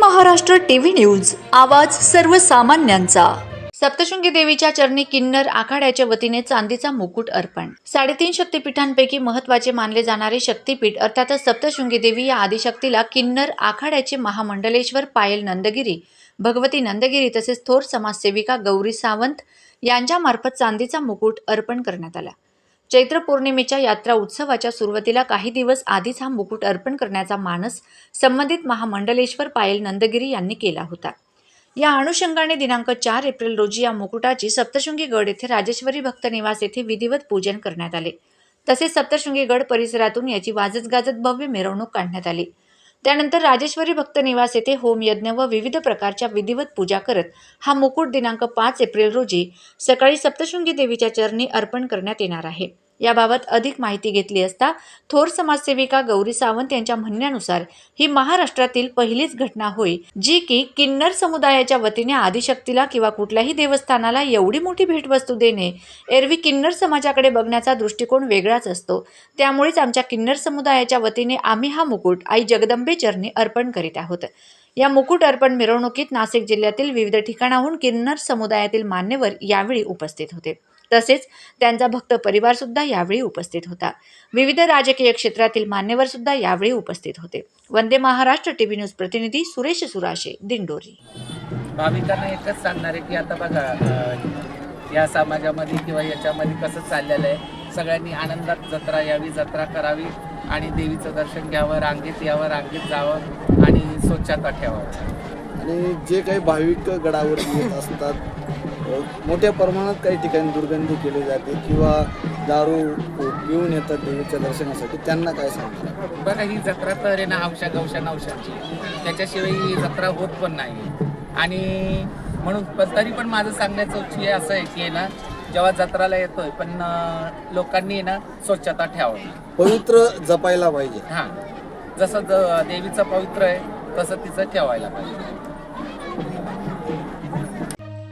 Maharashtra TV news. आवाज सर्वसामान्यांचा. सप्तशृंगी देवीच्या चरणी किन्नर आखाड्याच्या वतीने चांदीचा मुकुट अर्पण. साडेतीन शक्तिपीठांपैकी महत्त्वाचे मानले जाणारे शक्तिपीठ अर्थातच सप्तशृंगी देवी या आदिशक्तीला किन्नर आखाड्याचे महामंडलेश्वर पायल नंदगिरी भगवती नंदगिरी तसेच थोर समाजसेविका गौरी सावंत यांच्यामार्फत चांदीचा मुकुट अर्पण करण्यात आला. चैत्र पौर्णिमेच्या यात्रा उत्सवाच्या सुरुवातीला काही दिवस आधीच हा मुकुट अर्पण करण्याचा मानस संबंधित महामंडलेश्वर पायल नंदगिरी यांनी केला होता. या अनुषंगाने दिनांक चार एप्रिल रोजी या मुकुटाची सप्तशृंगी गड येथे राजेश्वरी भक्त निवास येथे विधिवत पूजन करण्यात आले. तसेच सप्तशृंगी गड परिसरातून याची वाजत गाजत भव्य मिरवणूक काढण्यात आली. त्यानंतर राजेश्वरी भक्त निवास येथे होमयज्ञ व विविध प्रकारच्या विधिवत पूजा करत हा मुकुट दिनांक पाच एप्रिल रोजी सकाळी सप्तशृंगी देवीच्या चरणी अर्पण करण्यात येणार आहे. याबाबत अधिक माहिती घेतली असता थोर समाजसेविका गौरी सावंत यांच्या म्हणण्यानुसार ही महाराष्ट्रातील पहिलीच घटना होय जी की किन्नर समुदायाच्या वतीने आदिशक्तीला किंवा कुठल्याही देवस्थानाला एवढी मोठी भेटवस्तू देणे एरवी किन्नर समाजाकडे बघण्याचा दृष्टिकोन वेगळाच असतो. त्यामुळेच आमच्या किन्नर समुदायाच्या वतीने आम्ही हा मुकुट आई जगदंबे चरणी अर्पण करीत आहोत. या मुकुट अर्पण मिरवणुकीत नाशिक जिल्ह्यातील विविध ठिकाणाहून किन्नर समुदायातील मान्यवर यावेळी उपस्थित होते. तसेच त्यांचा भक्त परिवार सुद्धा यावेळी उपस्थित होता. विविध राजकीय क्षेत्रातील मान्यवर सुद्धा यावेळी उपस्थित होते. वंदे महाराष्ट्र टीव्ही न्यूज प्रतिनिधी सुरेश सुराशे दिंडोरी. भाविकांना एकच सांगणार आहे की आता बघा या समाजामध्ये किंवा याच्यामध्ये कसं चाललेलं आहे. सगळ्यांनी आनंदात जत्रा यावी जत्रा करावी आणि देवीचं दर्शन घ्यावं रांगेत यावं रांगेत जावं आणि स्वच्छता ठेवावं. आणि जे काही भाविक गडावर येत असतात मोठ्या प्रमाणात काही ठिकाणी दुर्गंधी केली जाते किंवा दारू पिऊन येतात देवीच्या दर्शनासाठी. त्यांना काय सांगतात बघा ही जत्रा तर आहे ना हौशा गवशा नवशाची त्याच्याशिवाय ही जत्रा होत पण नाही. आणि म्हणून पण तरी पण माझं सांगण्याचं उच्च असं आहे की ना जेव्हा जत्राला येतोय पण लोकांनी ना स्वच्छता ठेवावी. पवित्र जपायला पाहिजे. हां. जसं देवीचं पवित्र आहे तसं तिचं ठेवायला पाहिजे.